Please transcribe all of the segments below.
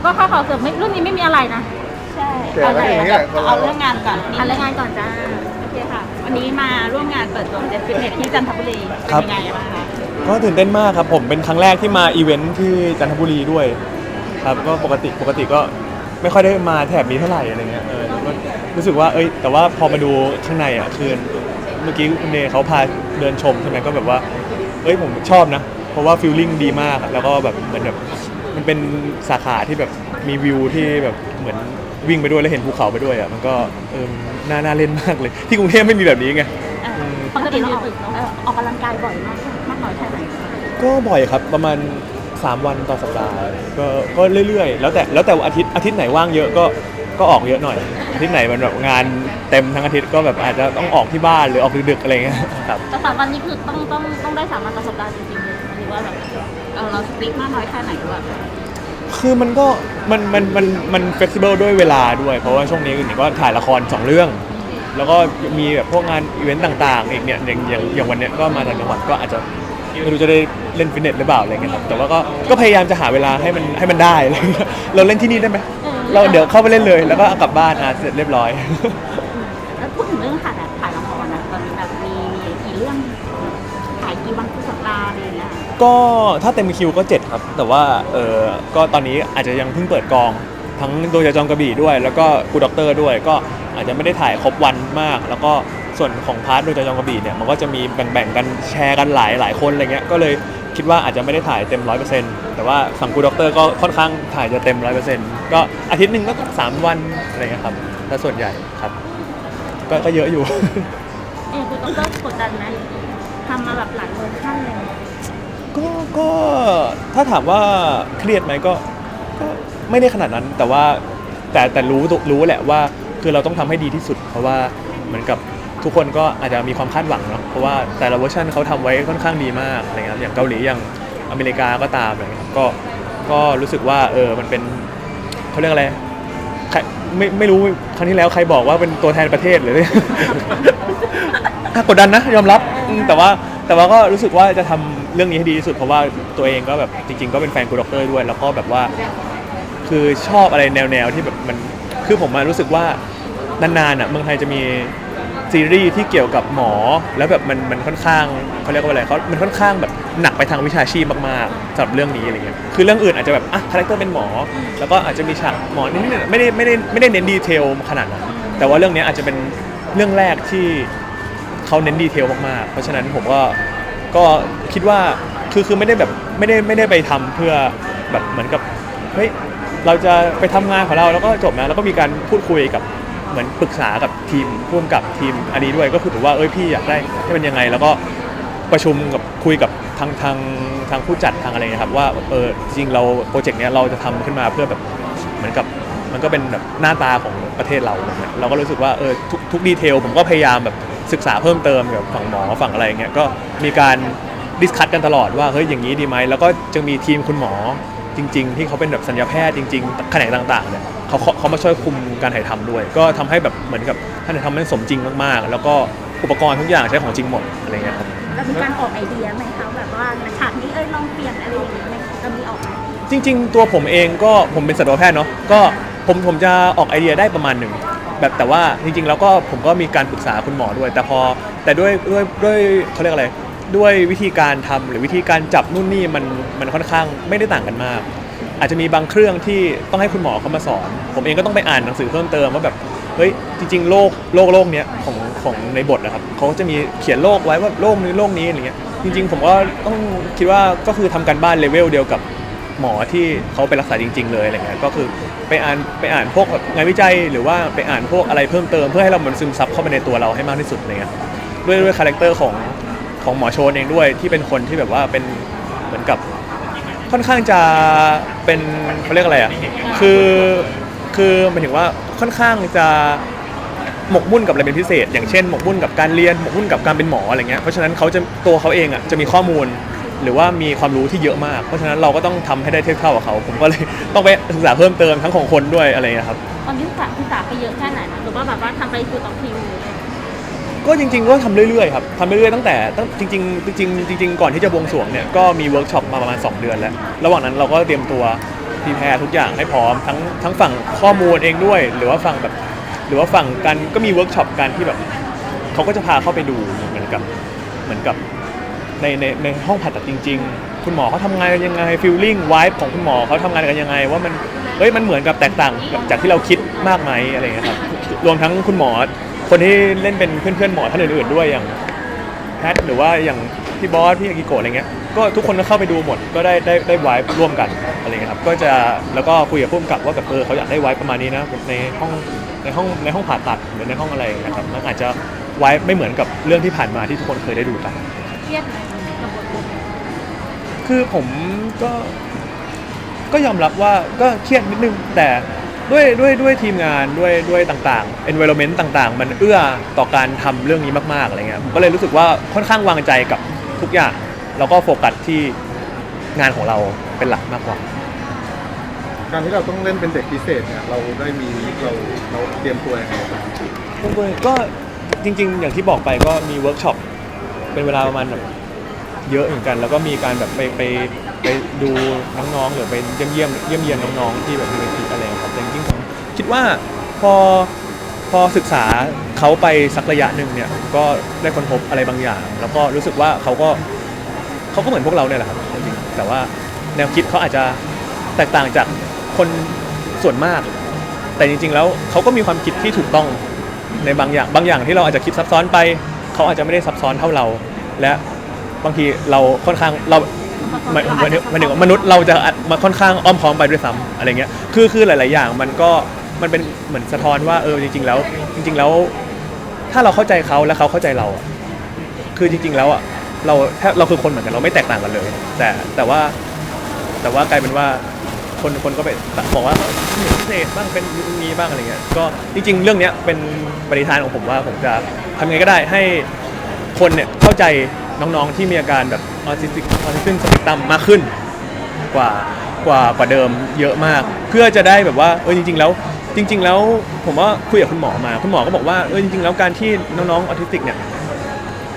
เดี๋ยวก็ข้าวขอเสริมไม่รุ่นนี้ไม่มีอะไรนะ ใช่เดี๋ยวนะอย่างนี้แหละคนเราเอาเรื่องงานก่อนอันแรกงานก่อนจ้า โอเคค่ะ วันนี้มาร่วมงานเปิดตัวเดฟิเนทที่จันทบุรีเป็นครับยังไงบ้างคะก็ตื่นเต้นมากครับผมเป็นครั้งแรกที่มาอีเวนท์ที่จันทบุรีด้วยครับก็ปกติปกติก็ไม่ค่อยได้มาแถบนี้เท่าไหร่อะไรเงี้ยเออก็รู้สึกว่าเอ้ยแต่ว่าพอมาดูข้างในอะคือเมื่อกี้คุณเนยเขาพาเดินชมใช่ไหมก็แบบว่าเอ้ยผมชอบนะ เพราะว่าฟิลลิ่งดีมากแล้วก็แบบเหมือนแบบ มันเป็นสาขาที่แบบมีวิวที่แบบเหมือนวิ่งไปด้วยแล้วเห็นภูเขาไปด้วยอะมันก็เออน่าน่าเล่นมากเลย ที่กรุงเทพไม่มีแบบนี้ไงอืมปกติเราออกเอ่อออกกำลังกายบ่อยมากมากน้อยแค่ไหนก็บ่อยครับประมาณ 3 วันต่อสัปดาห์ก็ก็เรื่อยๆ แล้วแต่แล้วแต่อาทิตย์อาทิตย์ไหนว่างเยอะก็ก็ออกเยอะหน่อย อาทิตย์ไหนมันแบบงานเต็มทั้งอาทิตย์ก็แบบอาจจะต้องออกที่บ้านหรือออกดึกๆอะไรเงี้ยครับ แต่สามวันนี้คือต้องต้องต้องได้สามวันต่อสัปดาห์จริงๆเลยหรือว่าแบบ เออเราสติ๊กมากน้อยแค่ไหนด้วยคือมันก็มันมันมันมันเฟกซิเบิลด้วยเวลาด้วย เพราะว่าช่วงนี้หนิงก็ถ่ายละครสองเรื่อง แล้วก็มีแบบพวกงานอีเวนต์ต่างๆอีกเนี่ยอย่างอย่างอย่างวันเนี้ยก็มาจากจังหวัดก็อาจจะไม่รู้จะได้เล่นฟิตเนสหรือเปล่าอะไรเงี้ยครับแต่ว่าก็ก็พยายามจะหาเวลาให้มันให้มันได้อะไรเงี้ยเราเล่นที่นี่ได้ไหมเราเดี๋ยวเข้าไปเล่นเลย แล้วก็เอากลับบ้านอะเสร็จเรียบร้อย แล้วพูดถึงเรื่องถ่ายแบบถ่ายละ ก็ถ้าเต็มคิวก็ 7 ครับ แต่ว่าเออก็ตอนนี้อาจจะยังเพิ่งเปิดกอง ทั้งโดยจะจองกระบี่ด้วย แล้วก็กูด็อกเตอร์ด้วยก็อาจจะไม่ได้ถ่ายครบวันมาก แล้วก็ส่วนของพาร์ทโดยจะจองกระบี่เนี่ยมันก็จะมีแบ่งๆกันแชร์กันหลายหลายคนอะไรเงี้ยก็เลยคิดว่าอาจจะไม่ได้ถ่ายเต็มร้อยเปอร์เซ็นต์แต่ว่าฝั่งกูด็อกเตอร์ก็ค่อนข้างถ่ายจะเต็มร้อยเปอร์เซ็นต์ก็อาทิตย์หนึ่งก็สามวันอะไรเงี้ยครับถ้าส่วนใหญ่ครับก็ก็เยอะอยู่ เออคุณต้องก็กดดันไหมทำมาแบบหลายเวอร์ชันเลย ก็ก็ถ้าถามว่าเครียดไหมก็ก็ไม่ได้ขนาดนั้น แต่ว่าแต่แต่รู้รู้แหละว่า คือเราต้องทำให้ดีที่สุด เพราะว่าเหมือนกับทุกคนก็อาจจะมีความคาดหวังเนาะเพราะว่าแต่ละเวอร์ชันเขาทำไว้ค่อนข้างดีมากอะไรเงี้ยอย่างเกาหลีอย่างอเมริกาก็ตามอะไรเงี้ยก็ก็รู้สึกว่าเออมันเป็นเขาเรียกอะไรใครไม่ไม่รู้ครั้งที่แล้วใครบอกว่าเป็นตัวแทนประเทศหรือ อะกดดันนะยอมรับอืมแต่ว่าแต่ว่าก็รู้สึกว่าจะทำ เรื่องนี้ให้ดีที่สุดเพราะว่าตัวเองก็แบบจริง ๆ ก็เป็นแฟนกูด็อกเตอร์ด้วย แล้วก็แบบว่า คือชอบอะไรแนวๆที่แบบมันคือผมมารู้สึกว่านานๆอะเมืองไทยจะมีซีรีส์ที่เกี่ยวกับหมอแล้วแบบมันมันค่อนข้างเขาเรียกว่าอะไรเขามันค่อนข้างแบบหนักไปทางวิชาชีพมากๆสำหรับเรื่องนี้อะไรเงี้ยคือเรื่องอื่นอาจจะแบบอะคาแรคเตอร์เป็นหมอ แล้วก็อาจจะมีฉากหมอนิดๆไม่ได้ไม่ได้ไม่ได้เน้นดีเทลขนาดนั้นแต่ว่าเรื่องนี้อาจจะเป็นเรื่องแรกที่เขาเน้นดีเทลมากๆเพราะฉะนั้นผมก็ก็ คิดว่าคือคือไม่ได้แบบไม่ได้ไม่ได้ไปทำเพื่อแบบเหมือนกับเฮ้ยเราจะไปทำงานของเราแล้วก็จบนะแล้วก็มีการพูดคุยกับเหมือนปรึกษากับทีมร่วมกับทีมอันนี้ด้วยก็คือถือว่าเอ้ยพี่อยากได้ให้มันยังไง แล้วก็ประชุมกับคุยกับทางทางทางผู้จัดทางอะไรนะครับว่าเออจริงเราโปรเจกต์เนี้ยเราจะทำขึ้นมาเพื่อแบบเหมือนกับมันก็เป็นแบบหน้าตาของประเทศเราเงี้ยเราก็รู้สึกว่าเออทุกทุกดีเทลผมก็พยายามแบบศึกษาเพิ่มเติมกับฝั่งหมอฝั่งอะไรอย่างเงี้ยก็มีการ ดิสคัตกันตลอดว่าเฮ้ยอย่างนี้ดีไหมแล้วก็จะมีทีมคุณหมอจริง ๆ ที่เขาเป็นแบบสัญญาแพทย์จริงๆแขนงต่างๆเนี่ยเขาเขาเขามาช่วยคุมการถ่ายทำด้วย ก็ทำให้แบบเหมือนกับการถ่ายทำมันสมจริงมากๆ แล้วก็อุปกรณ์ทุกอย่างใช้ของจริงหมดอะไรเงี้ยครับแล้วมีการออกไอเดียไหมคะแบบว่าฉากนี้เอ้ยลองเปลี่ยนอะไรอย่างเงี้ยไหมจะมีออกไหมจริง ๆ ตัวผมเองก็ผมเป็นสัตวแพทย์เนาะก็ผมผมจะออกไอเดียได้ประมาณหนึ่งแบบแต่ว่าจริงๆ แล้วก็ผมก็มีการปรึกษาคุณหมอด้วย แต่พอแต่ด้วยด้วยด้วยเขาเรียกอะไร ด้วยวิธีการทำหรือวิธีการจับนู่นนี่มันมันค่อนข้างไม่ได้ต่างกันมาก อาจจะมีบางเครื่องที่ต้องให้คุณหมอเขามาสอน ผมเองก็ต้องไปอ่านหนังสือเพิ่มเติมว่าแบบเฮ้ยจริงๆโรคโรคโรคเนี้ยของของในบทนะครับเขาจะมีเขียนโรคไว้ว่าโรคนี้โรคนี้อะไรเงี้ยจริง ๆ ผมก็ต้องคิดว่าก็คือทำการบ้านเลเวลเดียวกับหมอที่เขาไปรักษาจริง ๆ เลยอะไรเงี้ยก็คือไปอ่านไปอ่านพวกงานวิจัยหรือว่าไปอ่านพวกอะไรเพิ่มเติม เพื่อให้เรามันซึมซับเข้าไปในตัวเราให้มากที่สุดอะไรเงี้ย ด้วยด้วยคาแรคเตอร์ของ ของหมอโชนเองด้วยที่เป็นคนที่แบบว่าเป็นเหมือนกับค่อนข้างจะเป็นเขาเรียกอะไรอะคือคือหมายถึงว่าค่อนข้างจะหมกมุ่นกับอะไรเป็นพิเศษ อย่างเช่นหมกมุ่นกับการเรียนหมกมุ่นกับการเป็นหมออะไรเงี้ยเพราะฉะนั้นเขาจะตัวเขาเองอะจะมีข้อมูลหรือว่ามีความรู้ที่เยอะมาก เพราะฉะนั้นเราก็ต้องทำให้ได้เทียบเท่ากับเขา ผมก็เลยต้องไปศึกษาเพิ่มเติมทั้งของคนด้วยอะไรเงี้ยครับตอนนี้ศึกษาศึกษาไปเยอะแค่ไหนนะหรือว่าแบบว่าทำไปคือต่อคิว ก็จริง ๆ ก็ทำเรื่อยๆครับทำเรื่อยๆตั้งแต่ตั้งจริงๆจริงๆจริง ๆ ก่อนที่จะบวงสรวงเนี่ยก็มีเวิร์กช็อปมาประมาณ 2 เดือนแล้ว ระหว่างนั้นเราก็เตรียมตัวพีแพรทุกอย่างให้พร้อมทั้งทั้งฝั่งข้อมูลเองด้วย หรือว่าฝั่งแบบหรือว่าฝั่งกันก็มีเวิร์กช็อปกันที่แบบเขาก็จะพาเข้าไปดูเหมือนกับเหมือนกับในในในห้องผ่าตัดจริง ๆ คุณหมอเขาทำงานกันยังไงฟิลลิ่งไวท์ของคุณหมอเขาทำงานกันยังไง ว่ามันเฮ้ยมันเหมือนกับแตกต่างจากที่เราคิดมากไหมอะไรอย่างเงี้ยครับรวมทั้งคุณหมอ คนที่เล่นเป็นเพื่อนๆหมอท่านอื่นๆด้วยอย่างแพทหรือว่าอย่างพี่บอสพี่อากิโกะอะไรเงี้ยก็ทุกคนก็เข้าไปดูหมดก็ได้ได้ได้ไวฟ์ร่วมกันอะไรเงี้ยครับก็จะแล้วก็คุยกับผู้กำกับว่าแบบเออเขาอยากได้ไวฟ์ประมาณนี้นะในห้องในห้องในห้องผ่าตัดหรือในห้องอะไรนะครับมันอาจจะไวฟ์ไม่เหมือนกับเรื่องที่ผ่านมาที่ทุกคนเคยได้ดูกัน เครียดไหมกับบทบาทคือผมก็ก็ยอมรับว่าก็เครียดนิดนึงแต่ ด้วยด้วยด้วยทีมงานด้วยด้วยต่างๆ environment ต่างๆ มันเอื้อต่อการทำเรื่องนี้มากๆอะไรเงี้ยผมก็เลยรู้สึกว่าค่อนข้างวางใจกับทุกอย่างแล้วก็โฟกัสที่งานของเราเป็นหลักมากกว่า การที่เราต้องเล่นเป็นเด็กพิเศษเนี่ยเราได้มีเราเราเตรียมตัวยังไงบ้างผมก็จริง ๆ อย่างที่บอกไปก็มีเวิร์กช็อปเป็นเวลาประมาณแบบเยอะเหมือนกัน แล้วก็มีการแบบไปไปไปดูน้องๆหรือไปเยี่ยมเยี่ยมเยี่ยมเยียนน้องๆที่แบบมีทีอะไรครับ แต่จริงๆผมคิดว่าพอพอศึกษาเขาไปสักระยะหนึ่งเนี่ยก็ได้ค้นพบอะไรบางอย่าง แล้วก็รู้สึกว่าเขาก็เขาก็เหมือนพวกเราเนี่ยแหละครับจริงๆแต่ว่าแนวคิดเขาอาจจะแตกต่างจากคนส่วนมาก แต่จริง ๆ แล้วเขาก็มีความคิดที่ถูกต้องในบางอย่างบางอย่างที่เราอาจจะคิดซับซ้อนไป เขาอาจจะไม่ได้ซับซ้อนเท่าเรา และบางทีเราค่อนข้างเรา หมายหมายถึงหมายถึงว่ามนุษย์เราจะมาค่อนข้างอ้อมค้อมไปด้วยซ้ำอะไรเงี้ยคือคือหลาย ๆ อย่างมันก็มันเป็นเหมือนสะท้อนว่าเออจริง ๆ แล้ว จริง ๆ แล้ว ถ้าเราเข้าใจเขาและเขาเข้าใจเราอะคือจริง ๆ แล้วอะเราแทบเราคือคนเหมือนกันเราไม่แตกต่างกันเลย แต่แต่ว่าแต่ว่ากลายเป็นว่าคนคนก็ไปบอกว่าเหนือพิเศษบ้างเป็นมีบ้างอะไรเงี้ยก็จริง ๆ เรื่องเนี้ยเป็นปณิธานของผมว่าผมจะทำยังไงก็ได้ให้คนเนี่ยเข้าใจ น้องๆที่มีอาการแบบออทิสติกออทิสติกสเปกตรัมมากขึ้น กว่ากว่ากว่าเดิมเยอะมาก เพื่อจะได้แบบว่าเออจริง ๆ แล้วจริง ๆ แล้วผมว่าคุยกับคุณหมอมา คุณหมอก็บอกว่าเออจริง ๆ แล้วการที่น้องๆออทิสติกเนี่ย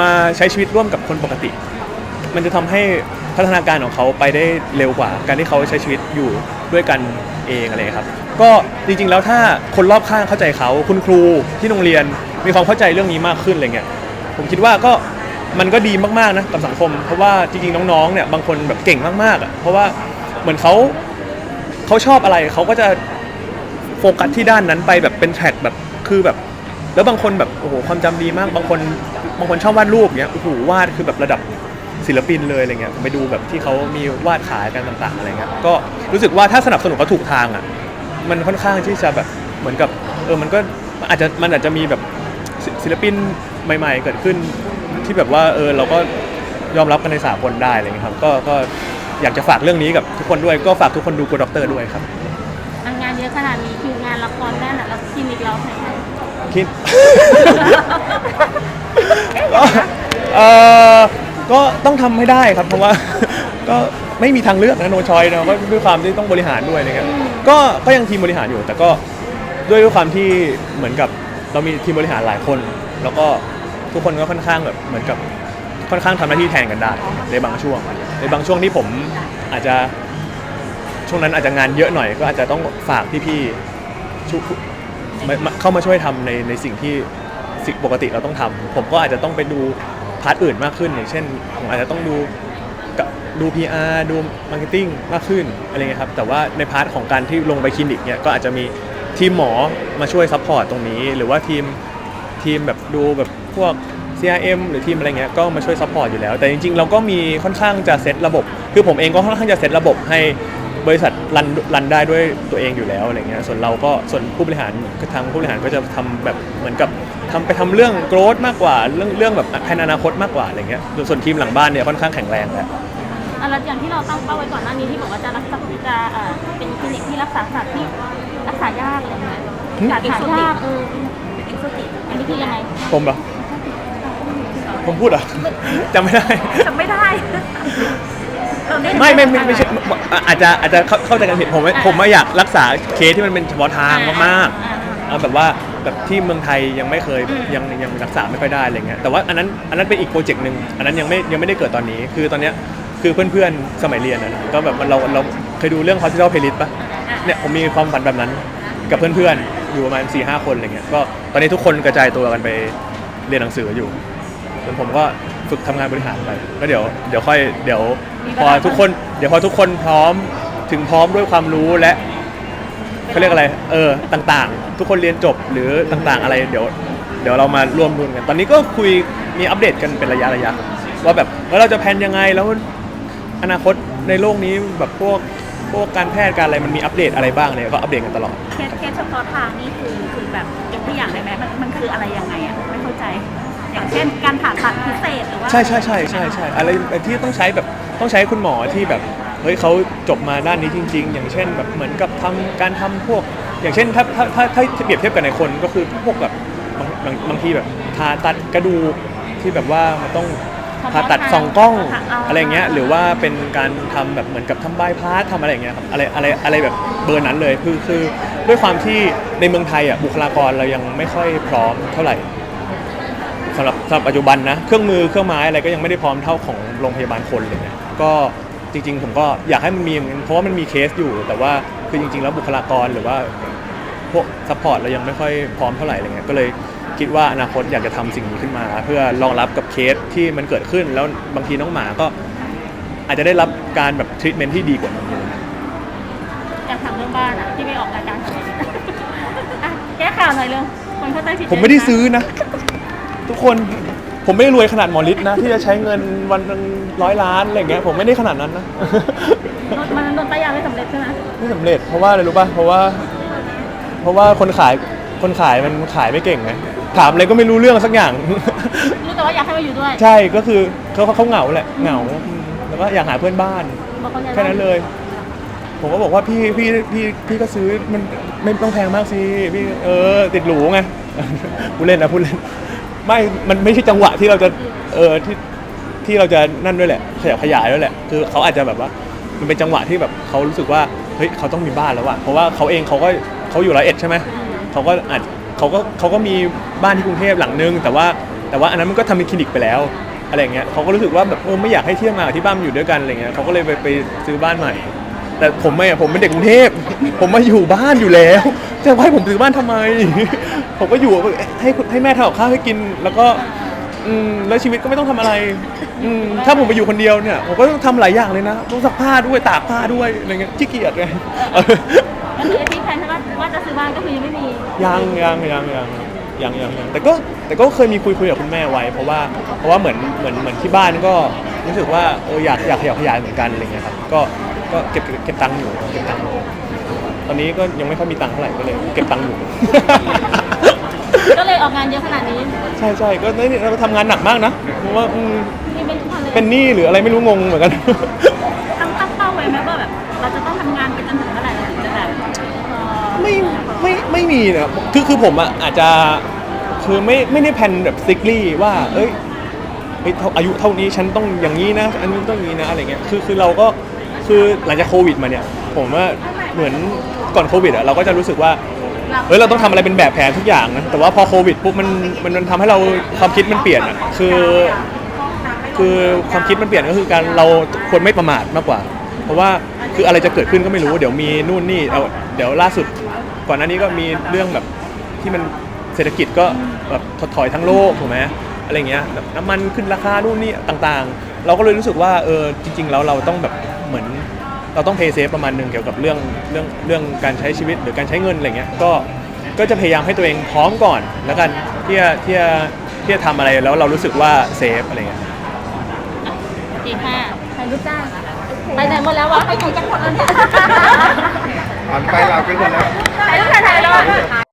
มาใช้ชีวิตร่วมกับคนปกติ มันจะทำให้พัฒนาการของเขาไปได้เร็วกว่า การที่เขาใช้ชีวิตอยู่ด้วยกันเองอะไรครับ ก็จริง ๆ แล้วถ้าคนรอบข้างเข้าใจเขาคุณครูที่โรงเรียนมีความเข้าใจเรื่องนี้มากขึ้นอะไรเงี้ยผมคิดว่าก็ มันก็ดีมากๆนะกับสังคม เพราะว่าจริงๆน้องๆเนี่ยบางคนแบบเก่งมากๆอะเพราะว่าเหมือนเขาเขาชอบอะไรเขาก็จะโฟกัสที่ด้านนั้นไปแบบเป็นแทร็กแบบคือแบบ แล้วบางคนแบบโอ้โหความจำดีมาก บางคนบางคนชอบวาดรูปเงี้ยโอ้โหวาดคือแบบระดับศิลปินเลยอะไรเงี้ยไปดูแบบที่เขามีวาดขายกันต่างๆอะไรเงี้ยก็รู้สึกว่าถ้าสนับสนุนเขาถูกทางอะมันค่อนข้างที่จะแบบเหมือนกับเออมันก็อาจจะมันอาจจะมีแบบศิลปิน ใหม่ ๆ เกิดขึ้นที่แบบว่าเออเราก็ยอมรับกันในสากลได้อะไรเงี้ยครับก็ก็อยากจะฝากเรื่องนี้กับทุกคนด้วยก็ฝากทุกคนดูกูด็อกเตอร์ด้วยครับงานเยอะขนาดนี้คิวงานละครแน่นอะแล้วคลินิกเราไหนไหนคิด ก็เออก็ต้องทำให้ได้ครับ เพราะว่า ก็ไม่มีทางเลือกนะโนชอยนะก็ด้วยความที่ต้องบริหารด้วยนะครับก็ก็ยังทีมบริหารอยู่ แต่ก็ด้วยด้วยความที่เหมือนกับเรามีทีมบริหารหลายคน แล้วก็ ทุกคนก็ค่อนข้างแบบเหมือนกับค่อนข้างทำหน้าที่แทนกันได้ในบางช่วง ในบางช่วงที่ผมอาจจะช่วงนั้นอาจจะงานเยอะหน่อยก็อาจจะต้องฝากพี่ๆชุมามาเข้ามาช่วยทำในในสิ่งที่สิ่งปกติเราต้องทำผมก็อาจจะต้องไปดูพาร์ทอื่นมากขึ้น อย่างเช่นผมอาจจะต้องดูกับดู PR ดูมาร์เก็ตติ้งมากขึ้นอะไรเงี้ยครับแต่ว่าในพาร์ทของการที่ลงไปคลินิกเนี่ยก็อาจจะมีทีมหมอมาช่วยซัพพอร์ตตรงนี้ หรือว่าทีมทีมแบบดูแบบ พวก CRM หรือทีมอะไรเงี้ยก็มาช่วยซัพพอร์ตอยู่แล้ว แต่จริงๆ เราก็มีค่อนข้างจะเซตระบบ คือผมเองก็ค่อนข้างจะเซตระบบให้บริษัทรันรันได้ด้วยตัวเองอยู่แล้วอะไรเงี้ยส่วนเราก็ส่วนผู้บริหารทางผู้บริหารก็จะทำแบบเหมือนกับทำไปทำเรื่องโกรธมากกว่าเรื่องเรื่องแบบแผนอนาคตมากกว่าอะไรเงี้ยส่วนทีมหลังบ้านเนี่ยค่อนข้างแข็งแรงแล้วอะแล้วอย่างที่เราตั้งเป้าไว้ก่อนหน้านี้ที่บอกว่าจะรักษาจะเอ่อเป็นคลินิกที่รักษาสัตว์ที่รักษายากอะไรเงี้ยหึรักษายากเออเอ็กโซติกอันนี้คือยังไงผมเหรอ ผมพูดเหรอ จำไม่ได้ จำไม่ได้เราด้ไม่ไม่ไม่ไม่ใช่อาจจะอาจจะเข้าเข้าใจกันผิดผมว่าผมว่าอยากรักษาเคสที่มันเป็นเฉพาะทางมากๆ เอาแบบว่าแบบที่เมืองไทยยังไม่เคยยังยังรักษาไม่ค่อยได้อะไรเงี้ยแต่ว่าอันนั้นอันนั้นเป็นอีกโปรเจกต์หนึ่งอันนั้นยังไม่ยังไม่ได้เกิดตอนนี้ คือตอนเนี้ยคือเพื่อนๆสมัยเรียนอะก็แบบมันเราเราเคยดูเรื่อง Hospital Playlist ปะเนี่ยผมมีความฝันแบบนั้นกับเพื่อนๆอยู่ประมาณ4ี่ห้าคนอะไรเงี้ยก็ตอนนี้ทุกคนกระจายตัวกันไปเรียนหนังสืออยู่ ส่วนผมก็ฝึกทำงานบริหารไปก็เดี๋ยวเดี๋ยวค่อยเดี๋ยวพอทุกคนเดี๋ยวพอทุกคนพร้อมถึงพร้อมด้วยความรู้และเขาเรียกอะไรเออต่างๆ ทุกคนเรียนจบหรือต่างๆ อะไรเดี๋ยวเดี๋ยวเรามาร่วมรุนกัน ตอนนี้ก็คุยมีอัปเดตกันเป็นระยะระยะว่าแบบว่าเราจะแพลนยังไงแล้วอนาคตในโลกนี้แบบพวกพวกการแพทย์การอะไรมันมีอัปเดตอะไรบ้างเนี่ยก็อัปเดตกันตลอดเคสเคสเฉพาะทางนี่คือคือแบบยกตัวอย่างได้ไหมมันมันคืออะไรยังไงอะไม่เข้าใจอย่าง เช่น การผ่าตัดพิเศษหรือว่าใช่ใช่ใช่ใช่ใช่อะไรที่ต้องใช้แบบต้องใช้คุณหมอที่แบบเฮ้ยเขาจบมาด้านนี้จริง ๆ อย่างเช่นแบบเหมือนกับทำการทำพวก อย่างเช่นถ้าถ้าถ้าถ้าเปรียบเทียบกับในคนก็คือพวกแบบบางบางบางทีแบบผ่าตัดกระดูกที่แบบว่ามันต้องผ่าตัดสองกล้องอะไรเงี้ยหรือว่าเป็นการทำแบบเหมือนกับทำบายพาสทำอะไรอย่างเงี้ยครับอะไรอะไรอะไรแบบเบอร์นั้นเลยคือคือด้วยความที่ในเมืองไทยอะบุคลากรเรายังไม่ค่อยพร้อมเท่าไหร่ สำหรับสำหรับปัจจุบันนะเครื่องมือเครื่องไม้อะไรก็ยังไม่ได้พร้อมเท่าของโรงพยาบาลคนเลยเนี่ยก็จริง ๆ ผมก็อยากให้มันมีอย่างนั้นเพราะว่ามันมีเคสอยู่ แต่ว่าคือจริง ๆ แล้วบุคลากรหรือว่าพวกซัพพอร์ตเรายังไม่ค่อยพร้อมเท่าไหร่อะไรเงี้ยก็เลยคิดว่าอนาคตอยากจะทำสิ่งนี้ขึ้นมา เพื่อรองรับกับเคสที่มันเกิดขึ้น แล้วบางทีน้องหมาก็อาจจะได้รับการแบบทรีทเมนที่ดีกว่านี้อยากถามเรื่องบ้านอะที่ไม่ออกรายการ อะแก้ข่าวหน่อยเร็วคนเข้าใจผิดผมไม่ได้ซื้อนะ ทุกคนผมไม่ได้รวยขนาดหมอฤทธิ์นะ ที่จะใช้เงินวันหนึ่งร้อยล้านอะไรอย่างเงี้ยผมไม่ได้ขนาดนั้นนะ มันโดนป้ายยาไม่สำเร็จใช่ไหมไม่สำเร็จเพราะว่าอะไรรู้ป่ะเพราะว่า เพราะว่าคนขายคนขายมันขายไม่เก่งไงถามอะไรก็ไม่รู้เรื่องสักอย่าง รู้แต่ว่าอยากให้มาอยู่ด้วยใช่ก็คือเขาเขาเหงาแหละเหงาอืมแล้วก็อยากหาเพื่อนบ้าน บอกเขาใจแค่นั้นเลย ผมก็บอกว่าพี่พี่พี่พี่ก็ซื้อมันไม่ต้องแพงมากสิพี่เออติดหรูไง พูดเล่นนะพูดเล่น ไม่มันไม่ใช่จังหวะที่เราจะเออที่ที่เราจะนั่นด้วยแหละขยับขยายด้วยแหละ คือเขาอาจจะแบบว่ามันเป็นจังหวะที่แบบเขารู้สึกว่าเฮ้ยเขาต้องมีบ้านแล้วอะเพราะว่าเขาเองเขาก็เขาอยู่ร้อยเอ็ดใช่ไหมเขาก็อาจเขาก็เขาก็มีบ้านที่กรุงเทพหลังนึง แต่ว่าแต่ว่าอันนั้นมันก็ทำเป็นคลินิกไปแล้วอะไรอย่างเงี้ยเขาก็รู้สึกว่าแบบเออไม่อยากให้เที่ยงมากับที่บ้านมันอยู่ด้วยกันอะไรเงี้ยเขาก็เลยไปไปซื้อบ้านใหม่ แต่ผมไม่อะผมเป็นเด็กกรุงเทพ ผมมาอยู่บ้านอยู่แล้ว จะให้ผมซื้อบ้านทำไม ผมก็อยู่ให้ให้แม่ทำกับข้าวให้กิน แล้วก็อืมแล้วชีวิตก็ไม่ต้องทำอะไรอืมถ้าผมไปอยู่คนเดียวเนี่ย ผมก็ต้องทำหลายอย่างเลยนะต้องซักผ้าด้วยตากผ้าด้วยอะไรเงี้ยขี้เกียจไงก็คือไอ้ที่แพลนว่าว่าจะซื้อบ้านก็คือยังไม่มียังยังยังยังยังยังยังแต่ก็แต่ก็เคยมีคุยคุยกับคุณแม่ไว้ เพราะว่าเพราะว่าเหมือนเหมือนเหมือนที่บ้านก็รู้สึกว่าเอออยากอยากขยับขยายเหมือนกันอะไรเงี้ยครับก็ ก็เก็บเก็บเก็บตังค์อยู่เก็บตังค์อยู่ตอนนี้ก็ยังไม่ค่อยมีตังค์เท่าไหร่ก็เลยเก็บตังค์อยู่ ก็เลยออกงานเยอะขนาดนี้ใช่ใช่ก็นี่เราทำงานหนักมากนะเพราะว่าอืมนี่เป็นทุกวันเลยเป็นหนี้หรืออะไรไม่รู้งงเหมือนกัน ตั้งตั้งเป้าไว้ไหมว่าแบบ เราจะต้องทำงานไปจนถึงเมื่อไหร่เราถึงจะแบบเอ่อไม่ไม่ไม่มีนะคือคือผมอะอาจจะคือไม่ไม่ได้แพลนแบบซิกลี่ว่า เอ้ยเฮ้ยเท่าอายุเท่านี้ฉันต้องอย่างนี้นะ อันนี้ต้องอย่างนี้นะอะไรเงี้ยคือคือเราก็ คือหลังจากโควิดมาเนี่ย ผมว่าเหมือนก่อนโควิดอะเราก็จะรู้สึกว่าเฮ้ยเราต้องทำอะไรเป็นแบบแผนทุกอย่างนะแต่ว่าพอโควิดปุ๊บมันมันมันทำให้เราความคิดมันเปลี่ยนอะคือ คือความคิดมันเปลี่ยนก็คือการเราควรไม่ประมาทมากกว่า เพราะว่าคืออะไรจะเกิดขึ้นก็ไม่รู้เดี๋ยวมีนู่นนี่เอาเดี๋ยวล่าสุด ก่อนหน้านี้ก็มีเรื่องแบบที่มันเศรษฐกิจก็แบบถดถอยทั้งโลกถูกไหม อะไรเงี้ยแบบน้ำมันขึ้นราคานู่นนี่ต่างๆ เราก็เลยรู้สึกว่าเออจริง ๆ แล้วเราต้องแบบเหมือนเราต้องเพย์เซฟประมาณหนึ่งเกี่ยวกับเรื่องเรื่องเรื่องการใช้ชีวิตหรือการใช้เงินอะไรเงี้ยก็ก็จะพยายามให้ตัวเองพร้อมก่อน แล้วกันที่จะที่จะที่จะทำอะไรแล้วเรารู้สึกว่าเซฟอะไรเงี้ยจริงค่ะใครรู้จ้างไปไหนหมดแล้ววะไปไหนกันหมดแล้วเนี่ย ผ่านไปเราเป็นหมดแล้ว ถ่ายรูปถ่ายถ่ายแล้ว